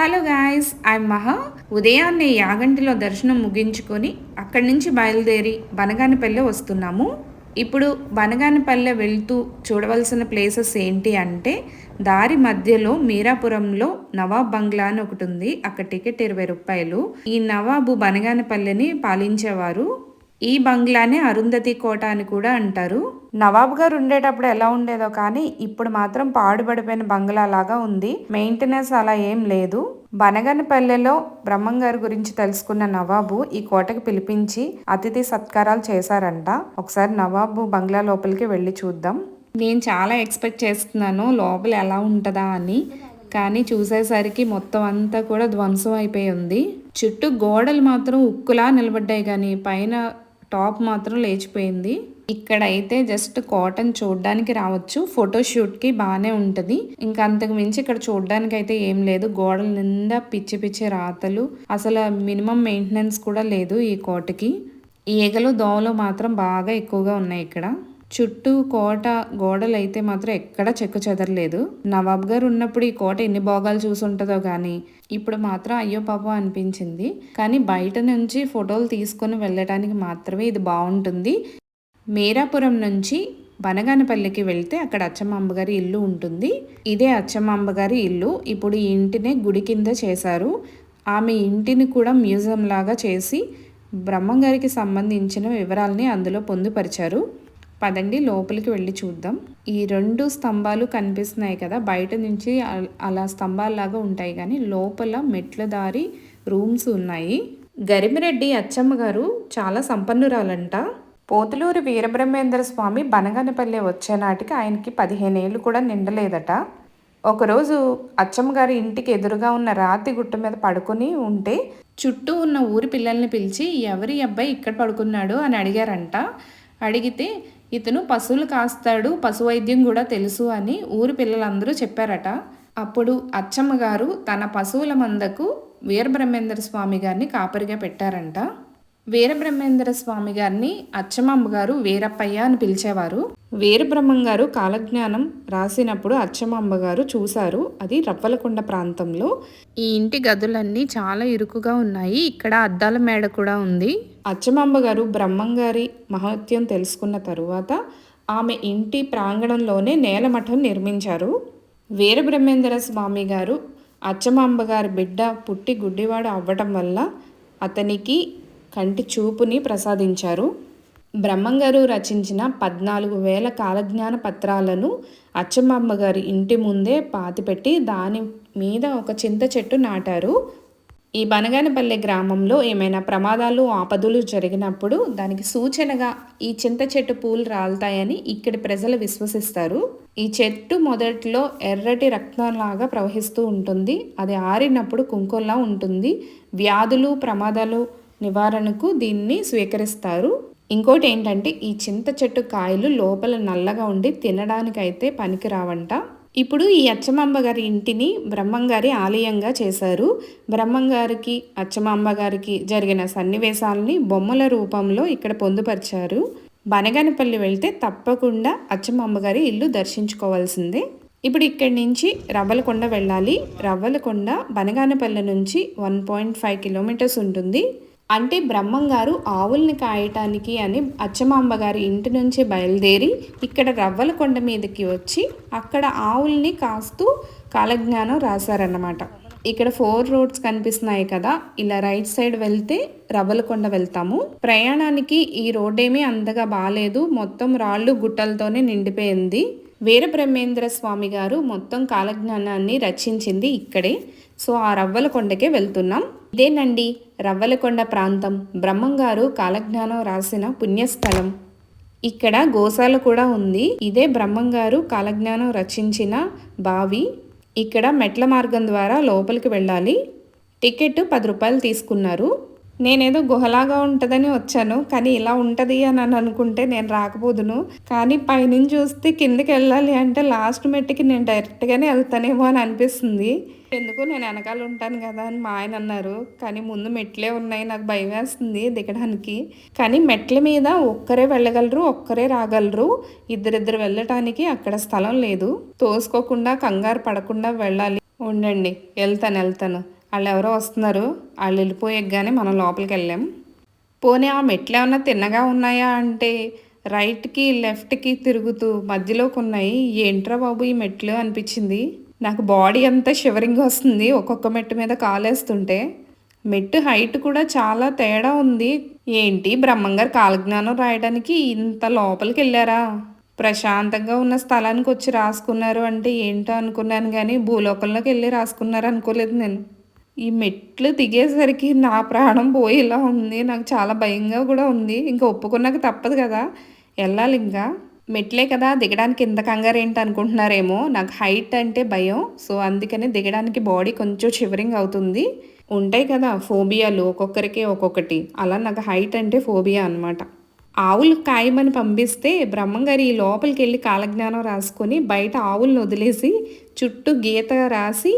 Hello guys I మహా ఉదయాన్నే యాగంటిలో దర్శనం ముగించుకొని అక్కడి నుంచి బయలుదేరి బనగానిపల్లె వస్తున్నాము. ఇప్పుడు బనగానపల్లె వెళ్తూ చూడవలసిన ప్లేసెస్ ఏంటి అంటే దారి మధ్యలో మీరాపురంలో నవాబ్ బంగ్లా అని ఒకటి ఉంది. అక్కడ టికెట్ ఇరవై రూపాయలు. ఈ నవాబు బనగానపల్లెని పాలించేవారు. ఈ బంగ్లానే అరుంధతి కోట అని కూడా అంటారు. నవాబ్ గారు ఉండేటప్పుడు ఎలా ఉండేదో కానీ ఇప్పుడు మాత్రం పాడుబడిపోయిన బంగ్లా లాగా ఉంది. మెయింటెనెన్స్ అలా ఏం లేదు. బనగనపల్లెలో బ్రహ్మంగారి గురించి తెలుసుకున్న నవాబు ఈ కోటకి పిలిపించి అతిథి సత్కారాలు చేశారంట. ఒకసారి నవాబు బంగ్లా లోపలికి వెళ్ళి చూద్దాం. నేను చాలా ఎక్స్పెక్ట్ చేస్తున్నాను లోపల ఎలా ఉంటుందా అని. కానీ చూసేసరికి మొత్తం అంతా కూడా ధ్వంసం అయిపోయి ఉంది. చుట్టూ గోడలు మాత్రం ఉక్కులా నిలబడ్డాయి కానీ పైన టాప్ మాత్రం లేచిపోయింది. ఇక్కడ అయితే జస్ట్ కాటన్ చూడడానికి రావచ్చు. ఫోటోషూట్కి బాగానే ఉంటుంది. ఇంకా అంతకు మించి ఇక్కడ చూడడానికి అయితే ఏం లేదు. గోడల నిండా పిచ్చి పిచ్చి రాతలు. అసలు మినిమం మెయింటెనెన్స్ కూడా లేదు ఈ కోటకి. ఈగలు దోమలు మాత్రం బాగా ఎక్కువగా ఉన్నాయి ఇక్కడ. చుట్టూ కోట గోడలు అయితే మాత్రం ఎక్కడ చెక్కు చెదరలేదు. నవాబ్ గారు ఉన్నప్పుడు ఈ కోట ఎన్ని భోగాలు చూసుంటుందో కానీ ఇప్పుడు మాత్రం అయ్యో పాపం అనిపించింది. కానీ బయట నుంచి ఫోటోలు తీసుకొని వెళ్ళడానికి మాత్రమే ఇది బాగుంటుంది మేరాపురం నుంచి బనగానపల్లికి వెళ్తే అక్కడ అచ్చమ్మ గారి ఇల్లు ఉంటుంది. ఇదే అచ్చమ్మ గారి ఇల్లు. ఇప్పుడు ఈ ఇంటినే గుడి కింద చేశారు. ఆమె ఇంటిని కూడా మ్యూజియం లాగా చేసి బ్రహ్మంగారికి సంబంధించిన వివరాలని అందులో పొందుపరిచారు. పదండి లోపలికి వెళ్ళి చూద్దాం. ఈ రెండు స్తంభాలు కనిపిస్తున్నాయి కదా బయట నుంచి అలా స్తంభాల్లాగా ఉంటాయి కానీ లోపల మెట్ల దారి రూమ్స్ ఉన్నాయి. గరిమిరెడ్డి అచ్చమ్మ గారు చాలా సంపన్నురాలంట. పోతులూరి వీరబ్రహ్మేంద్ర స్వామి బనగనపల్లె వచ్చేనాటికి ఆయనకి ఆయనకి పదిహేనేళ్ళు కూడా నిండలేదట. ఒకరోజు అచ్చమ్మ గారి ఇంటికి ఎదురుగా ఉన్న రాతి గుట్ట మీద పడుకుని ఉంటే చుట్టూ ఉన్న ఊరి పిల్లల్ని పిలిచి ఎవరి అబ్బాయి ఇక్కడ పడుకున్నాడు? అని అడిగారంట. అడిగితే ఇతను పశువులు కాస్తాడు పశు వైద్యం కూడా తెలుసు అని ఊరి పిల్లలందరూ చెప్పారట. అప్పుడు అచ్చమ్మ గారు తన పశువుల మందకు వీరబ్రహ్మేంద్ర స్వామి గారిని కాపరిగా పెట్టారంట. వీరబ్రహ్మేంద్ర స్వామి గారిని అచ్చమ్మ గారు వీరప్పయ్య అని పిలిచేవారు. వీరబ్రహ్మం గారు కాలజ్ఞానం రాసినప్పుడు అచ్చమ్మ గారు చూశారు. అది రవ్వలకొండ ప్రాంతంలో. ఈ ఇంటి గదులన్నీ చాలా ఇరుకుగా ఉన్నాయి. ఇక్కడ అద్దాల మేడ కూడా ఉంది. అచ్చమాంబ గారు బ్రహ్మంగారి మహత్యం తెలుసుకున్న తరువాత ఆమె ఇంటి ప్రాంగణంలోనే నేలమఠం నిర్మించారు. వీరబ్రహ్మేంద్ర స్వామి గారు అచ్చమాంబ గారి బిడ్డ పుట్టి గుడ్డివాడు అవ్వటం వల్ల అతనికి కంటి చూపుని ప్రసాదించారు. బ్రహ్మంగారు రచించిన పద్నాలుగు వేల కాలజ్ఞాన పత్రాలను అచ్చమాంబ గారి ఇంటి ముందే పాతిపెట్టి దాని మీద ఒక చింత చెట్టు నాటారు. ఈ బనగానపల్లె గ్రామంలో ఏమైనా ప్రమాదాలు ఆపదలు జరిగినప్పుడు దానికి సూచనగా ఈ చింత చెట్టు పూలు రాలుతాయని ఇక్కడి ప్రజలు విశ్వసిస్తారు. ఈ చెట్టు మొదట్లో ఎర్రటి రక్తంలాగా ప్రవహిస్తూ ఉంటుంది. అది ఆరినప్పుడు కుంకుల్లా ఉంటుంది. వ్యాధులు ప్రమాదాలు నివారణకు దీన్ని స్వీకరిస్తారు. ఇంకోటి ఏంటంటే ఈ చింత చెట్టు కాయలు లోపల నల్లగా ఉండి తినడానికైతే పనికిరావంట. ఇప్పుడు ఈ అచ్చమాంబ గారి ఇంటిని బ్రహ్మంగారి ఆలయంగా చేశారు. బ్రహ్మంగారికి అచ్చమాంబ గారికి జరిగిన సన్నివేశాలని బొమ్మల రూపంలో ఇక్కడ పొందుపరిచారు. బనగానపల్లి వెళ్తే తప్పకుండా అచ్చమాంబ గారి ఇల్లు దర్శించుకోవాల్సిందే. ఇప్పుడు ఇక్కడి నుంచి రవ్వలకొండ వెళ్ళాలి. రవ్వలకొండ బనగానపల్లి నుంచి వన్ పాయింట్ ఫైవ్ కిలోమీటర్స్ ఉంటుంది. అంటే బ్రహ్మంగారు ఆవుల్ని కాయటానికి అని అచ్చమాంబ గారి ఇంటి నుంచి బయలుదేరి ఇక్కడ రవ్వల కొండ మీదకి వచ్చి అక్కడ ఆవుల్ని కాస్తూ కాలజ్ఞానం రాశారన్నమాట. ఇక్కడ ఫోర్ రోడ్స్ కనిపిస్తున్నాయి కదా ఇలా రైట్ సైడ్ వెళ్తే రవ్వలకొండ వెళ్తాము. ప్రయాణానికి ఈ రోడ్ ఏమీ అంతగా బాగాలేదు మొత్తం రాళ్ళు గుట్టలతోనే నిండిపోయింది. వీరబ్రహ్మేంద్ర స్వామి గారు మొత్తం కాలజ్ఞానాన్ని రచించింది ఇక్కడే. సో ఆ రవ్వలకొండకే వెళ్తున్నాం. ఇదేనండి రవ్వలకొండ ప్రాంతం. బ్రహ్మంగారు కాలజ్ఞానం రాసిన పుణ్యస్థలం. ఇక్కడ గోశాల కూడా ఉంది. ఇదే బ్రహ్మంగారు కాలజ్ఞానం రచించిన బావి. ఇక్కడ మెట్ల మార్గం ద్వారా లోపలికి వెళ్ళాలి. టికెట్ పది రూపాయలు తీసుకున్నారు. నేనేదో గుహలాగా ఉంటుందని వచ్చాను కానీ ఇలా ఉంటుంది అని అని అనుకుంటే నేను రాకపోదును. కానీ పైనుంచి చూస్తే కిందకి వెళ్ళాలి అంటే లాస్ట్ మెట్టుకి నేను డైరెక్ట్గానే వెళ్తానేమో అని అనిపిస్తుంది. ఎందుకు నేను వెనకాల ఉంటాను కదా అని మా ఆయన అన్నారు. కానీ ముందు మెట్లే ఉన్నాయి నాకు భయం వేస్తుంది దిగడానికి. కానీ మెట్ల మీద ఒక్కరే వెళ్ళగలరు ఒక్కరే రాగలరు. ఇద్దరిద్దరు వెళ్ళటానికి అక్కడ స్థలం లేదు. తోసుకోకుండా కంగారు పడకుండా వెళ్ళాలి. ఉండండి వెళ్తాను వెళ్తాను. వాళ్ళు ఎవరో వస్తున్నారు వాళ్ళు వెళ్ళిపోయాకగానే మనం లోపలికి వెళ్ళాం పోనీ ఆ మెట్లు ఏమన్నా తిన్నగా ఉన్నాయా అంటే రైట్కి లెఫ్ట్కి తిరుగుతూ మధ్యలోకి ఉన్నాయి ఏంట్రా బాబు ఈ మెట్లు అనిపించింది. నాకు బాడీ అంతా షివరింగ్ వస్తుంది ఒక్కొక్క మెట్టు మీద కాలేస్తుంటే. మెట్టు హైట్ కూడా చాలా తేడా ఉంది. ఏంటి బ్రహ్మంగారు కాలజ్ఞానం రాయడానికి ఇంత లోపలికి వెళ్ళారా ప్రశాంతంగా ఉన్న స్థలానికి వచ్చి రాసుకున్నారు అంటే ఏంటో అనుకున్నాను కానీ భూలోకంలోకి వెళ్ళి రాసుకున్నారు అనుకోలేదు నేను. ఈ మెట్లు దిగేసరికి నా ప్రాణం పోయేలా ఉంది. నాకు చాలా భయంగా కూడా ఉంది. ఇంకా ఒప్పుకున్నాక తప్పదు కదా. వెళ్ళాలి ఇంకా. మెట్లే కదా. దిగడానికి ఇంత కంగారు ఏంటి అనుకుంటున్నారేమో. నాకు హైట్ అంటే భయం. సో అందుకని దిగడానికి బాడీ కొంచెం షివరింగ్ అవుతుంది. ఉంటాయి కదా ఫోబియాలు. ఒక్కొక్కరికి ఒక్కొక్కటి. అలా నాకు హైట్ అంటే ఫోబియా అనమాట ఆవులు కాయమని పంపిస్తే బ్రహ్మంగారి ఈ లోపలికి వెళ్ళి కాలజ్ఞానం రాసుకొని బయట ఆవులను వదిలేసి చుట్టూ గీత రాసి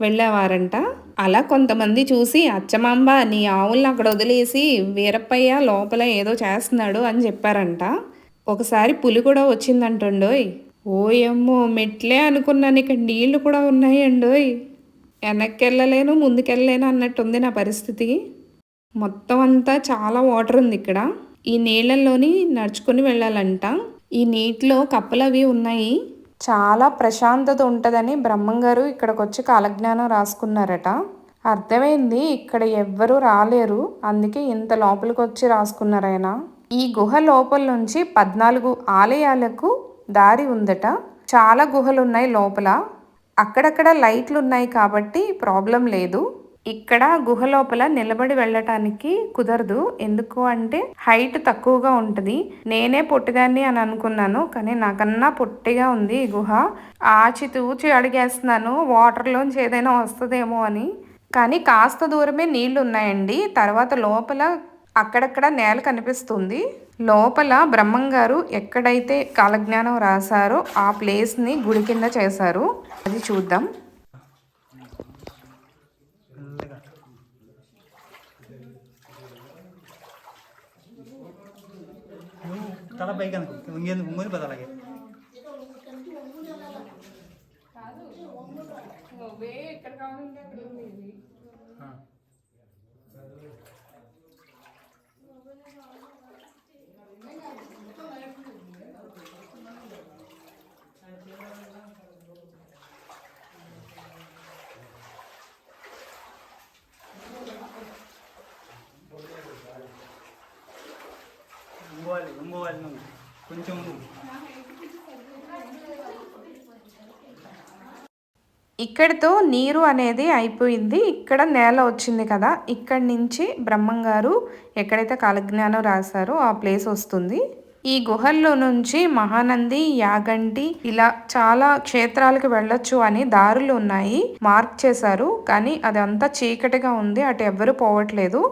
వెళ్ళేవారంట. అలా కొంతమంది చూసి అచ్చమాంబ నీ ఆవులను అక్కడ వదిలేసి వీరప్పయ్య లోపల ఏదో చేస్తున్నాడు అని చెప్పారంట. ఒకసారి పులి కూడా వచ్చిందంటండోయ్. ఓయమ్మో మెట్లే అనుకున్నాను ఇక్కడ నీళ్ళు కూడా ఉన్నాయండోయ్. వెనక్కి వెళ్ళలేను ముందుకెళ్ళలేను అన్నట్టుంది నా పరిస్థితి. మొత్తం అంతా చాలా వాటర్ ఉంది ఇక్కడ. ఈ నీళ్ళల్లోని నడుచుకుని వెళ్ళాలంట. ఈ నీటిలో కప్పలు అవి ఉన్నాయి. చాలా ప్రశాంతత ఉంటుందని బ్రహ్మంగారు ఇక్కడికి వచ్చి కాలజ్ఞానం రాసుకున్నారట. అర్థమైంది ఇక్కడ ఎవ్వరూ రాలేరు అందుకే ఇంత లోపలికి వచ్చి రాసుకున్నారాయన ఈ గుహ లోపల నుంచి పద్నాలుగు ఆలయాలకు దారి ఉందట. చాలా గుహలు ఉన్నాయి లోపల. అక్కడక్కడ లైట్లు ఉన్నాయి కాబట్టి ప్రాబ్లం లేదు. ఇక్కడ గుహ లోపల నిలబడి వెళ్ళటానికి కుదరదు. ఎందుకు అంటే హైట్ తక్కువగా ఉంటుంది. నేనే పొట్టిదాన్ని అని అనుకున్నాను కానీ నాకన్నా పొట్టిగా ఉంది ఈ గుహ. ఆచి తూచి అడిగేస్తున్నాను వాటర్లోంచి ఏదైనా వస్తుందేమో అని. కానీ కాస్త దూరమే నీళ్ళు ఉన్నాయండి తర్వాత లోపల అక్కడక్కడ నేల కనిపిస్తుంది. లోపల బ్రహ్మంగారు ఎక్కడైతే కాలజ్ఞానం రాశారో ఆ ప్లేస్ని గుడి కింద చేశారు. అది చూద్దాం. నువ్వు తల పైకి అనుకో వంగేది వంగుని పద అలాగే. ఆ. వంగోవాలి వంగోవాలి నువ్వు కొంచెం ఇక్కడితో నీరు అనేది అయిపోయింది. ఇక్కడ నేల వచ్చింది కదా ఇక్కడి నుంచి బ్రహ్మంగారు ఎక్కడైతే కాలజ్ఞానం రాశారో ఆ ప్లేస్ వస్తుంది. ఈ గుహల్లో నుంచి మహానంది యాగంటి ఇలా చాలా క్షేత్రాలకు వెళ్ళొచ్చు అని దారులు ఉన్నాయి. మార్క్ చేశారు కానీ అదంతా చీకటిగా ఉంది. అటు ఎవ్వరు పోవట్లేదు.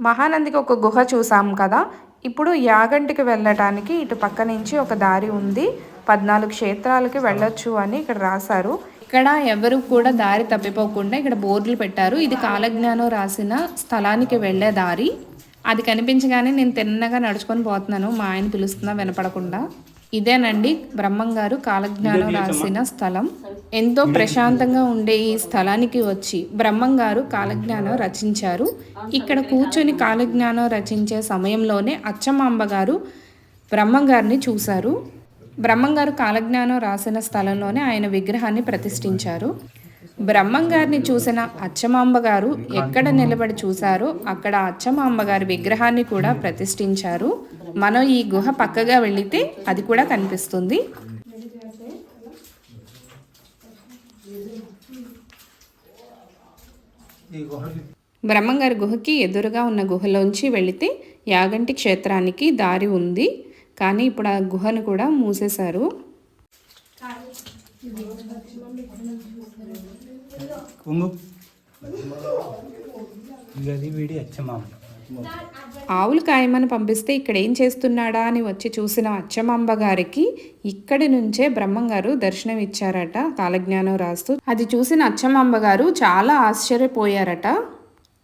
మహానందికి ఒక గుహ చూసాం కదా ఇప్పుడు యాగంటికి వెళ్ళటానికి ఇటు పక్క నుంచి ఒక దారి ఉంది. పద్నాలుగు క్షేత్రాలకి వెళ్ళొచ్చు అని ఇక్కడ రాశారు. ఇక్కడ ఎవరు కూడా దారి తప్పిపోకుండా ఇక్కడ బోర్డులు పెట్టారు. ఇది కాలజ్ఞానం రాసిన స్థలానికి వెళ్ళే దారి. అది కనిపించగానే నేను తిన్నగా నడుచుకొని పోతున్నాను. మా ఆయన పిలుస్తున్నా వినపడకుండా. ఇదేనండి బ్రహ్మంగారు కాలజ్ఞానం రాసిన స్థలం. ఎంతో ప్రశాంతంగా ఉండే ఈ స్థలానికి వచ్చి బ్రహ్మంగారు కాలజ్ఞానం రచించారు. ఇక్కడ కూర్చొని కాలజ్ఞానం రచించే సమయంలోనే అచ్చమాంబ గారు బ్రహ్మంగారిని చూశారు. బ్రహ్మంగారు కాలజ్ఞానం రాసిన స్థలంలోనే ఆయన విగ్రహాన్ని ప్రతిష్ఠించారు. బ్రహ్మంగారిని చూసిన అచ్చమాంబ గారు ఎక్కడ నిలబడి చూశారో అక్కడ అచ్చమాంబ గారి విగ్రహాన్ని కూడా ప్రతిష్ఠించారు. మనం ఈ గుహ పక్కగా వెళితే అది కూడా కనిపిస్తుంది. బ్రహ్మంగారి గుహకి ఎదురుగా ఉన్న గుహలోంచి వెళితే యాగంటి క్షేత్రానికి దారి ఉంది. కానీ ఇప్పుడు ఆ గుహను కూడా మూసేశారు. వంగు ఇది వీడి అచ్చమ్మ. ఆవులు కాయమని పంపిస్తే ఇక్కడ ఏం చేస్తున్నాడా అని వచ్చి చూసిన అచ్చమాంబ గారికి ఇక్కడి నుంచే బ్రహ్మంగారు దర్శనం ఇచ్చారట కాలజ్ఞానం రాస్తూ. అది చూసిన అచ్చమాంబ గారు చాలా ఆశ్చర్యపోయారట.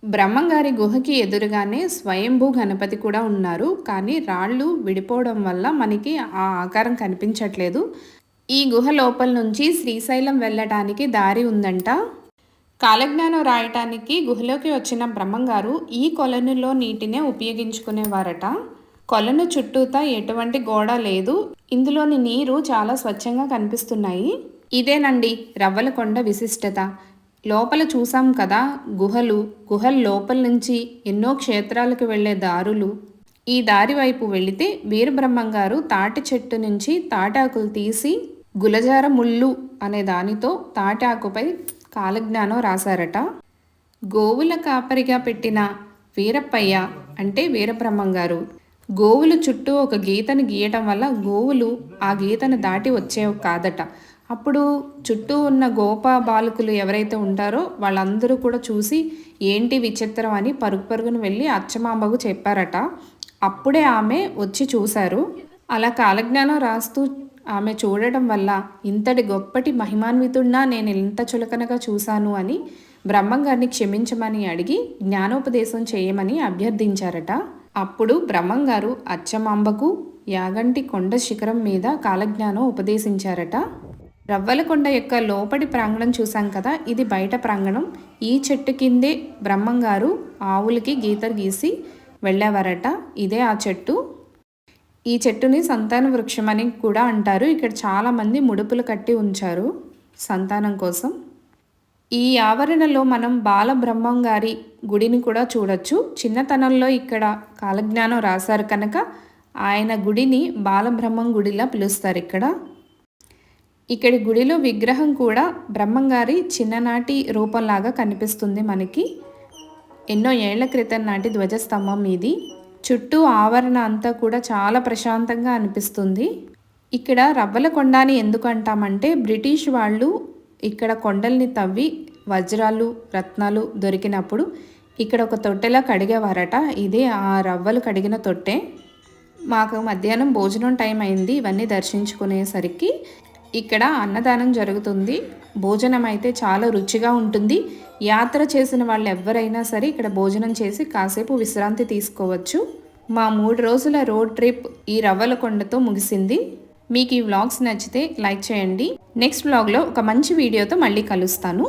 బ్రహ్మంగారి గుహకి ఎదురుగానే స్వయంభూ గణపతి కూడా ఉన్నారు. కానీ రాళ్ళు విడిపోవడం వల్ల మనకి ఆ ఆకారం కనిపించట్లేదు. ఈ గుహ లోపల నుంచి శ్రీశైలం వెళ్ళటానికి దారి ఉందంట. కాలజ్ఞానం రాయటానికి గుహలోకి వచ్చిన బ్రహ్మంగారు ఈ కొలనులో నీటినే ఉపయోగించుకునేవారట. కొలను చుట్టూతా ఎటువంటి గోడ లేదు. ఇందులోని నీరు చాలా స్వచ్ఛంగా కనిపిస్తున్నాయి. ఇదేనండి రవ్వలకొండ విశిష్టత. లోపల చూసాం కదా గుహలు. గుహల లోపల నుంచి ఎన్నో క్షేత్రాలకు వెళ్ళే దారులు. ఈ దారి వైపు వెళితే వీరబ్రహ్మంగారు తాటి చెట్టు నుంచి తాటాకులు తీసి గులజార ముళ్ళు అనే దానితో తాటాకుపై కాలజ్ఞానం రాశారట. గోవుల కాపరిగా పెట్టిన వీరప్పయ్య అంటే వీరబ్రహ్మం గారు గోవుల చుట్టూ ఒక గీతను గీయటం వల్ల గోవులు ఆ గీతను దాటి వచ్చేవి కాదట. అప్పుడు చుట్టూ ఉన్న గోప బాలకులు ఎవరైతే ఉంటారో వాళ్ళందరూ కూడా చూసి ఏంటి విచిత్రం అని పరుగు పరుగును వెళ్ళి అచ్చమాంబకు చెప్పారట. అప్పుడే ఆమె వచ్చి చూశారు. అలా కాలజ్ఞానం రాస్తూ ఆమె చూడటం వల్ల ఇంతటి గొప్పటి మహిమాన్వితుడినా నేను ఇంత చులకనగా చూశాను అని బ్రహ్మంగారిని క్షమించమని అడిగి జ్ఞానోపదేశం చేయమని అభ్యర్థించారట. అప్పుడు బ్రహ్మంగారు అచ్చమాంబకు యాగంటి కొండ శిఖరం మీద కాలజ్ఞానం ఉపదేశించారట. రవ్వలకొండ యొక్క లోపటి ప్రాంగణం చూసాం కదా ఇది బయట ప్రాంగణం. ఈ చెట్టు కిందే బ్రహ్మంగారు ఆవులకి గీతలు గీసి వెళ్ళేవారట. ఇదే ఆ చెట్టు. ఈ చెట్టుని సంతాన వృక్షం అని కూడా అంటారు. ఇక్కడ చాలామంది ముడుపులు కట్టి ఉంచారు సంతానం కోసం. ఈ ఆవరణలో మనం బాలబ్రహ్మం గారి గుడిని కూడా చూడొచ్చు. చిన్నతనంలో ఇక్కడ కాలజ్ఞానం రాశారు కనుక ఆయన గుడిని బాలబ్రహ్మం గుడిలా పిలుస్తారు ఇక్కడ. ఇక్కడి గుడిలో విగ్రహం కూడా బ్రహ్మంగారి చిన్ననాటి రూపంలాగా కనిపిస్తుంది మనకి. ఎన్నో ఏళ్ళ క్రితం నాటి ధ్వజస్తంభం ఇది. చుట్టూ ఆవరణ అంతా కూడా చాలా ప్రశాంతంగా అనిపిస్తుంది. ఇక్కడ రవ్వల కొండ అని ఎందుకు అంటామంటే బ్రిటిష్ వాళ్ళు ఇక్కడ కొండల్ని తవ్వి వజ్రాలు రత్నాలు దొరికినప్పుడు ఇక్కడ ఒక తొట్టెలా కడిగేవారట. ఇదే ఆ రవ్వలు కడిగిన తొట్టె. మాకు మధ్యాహ్నం భోజనం టైం అయింది. ఇవన్నీ దర్శించుకునేసరికి ఇక్కడ అన్నదానం జరుగుతుంది. భోజనం అయితే చాలా రుచిగా ఉంటుంది. యాత్ర చేసిన వాళ్ళు ఎవరైనా సరే ఇక్కడ భోజనం చేసి కాసేపు విశ్రాంతి తీసుకోవచ్చు. మా మూడు రోజుల రోడ్ ట్రిప్ ఈ రవ్వలకొండతో ముగిసింది. మీకు ఈ వ్లాగ్స్ నచ్చితే లైక్ చేయండి. నెక్స్ట్ వ్లాగ్లో ఒక మంచి వీడియోతో మళ్ళీ కలుస్తాను.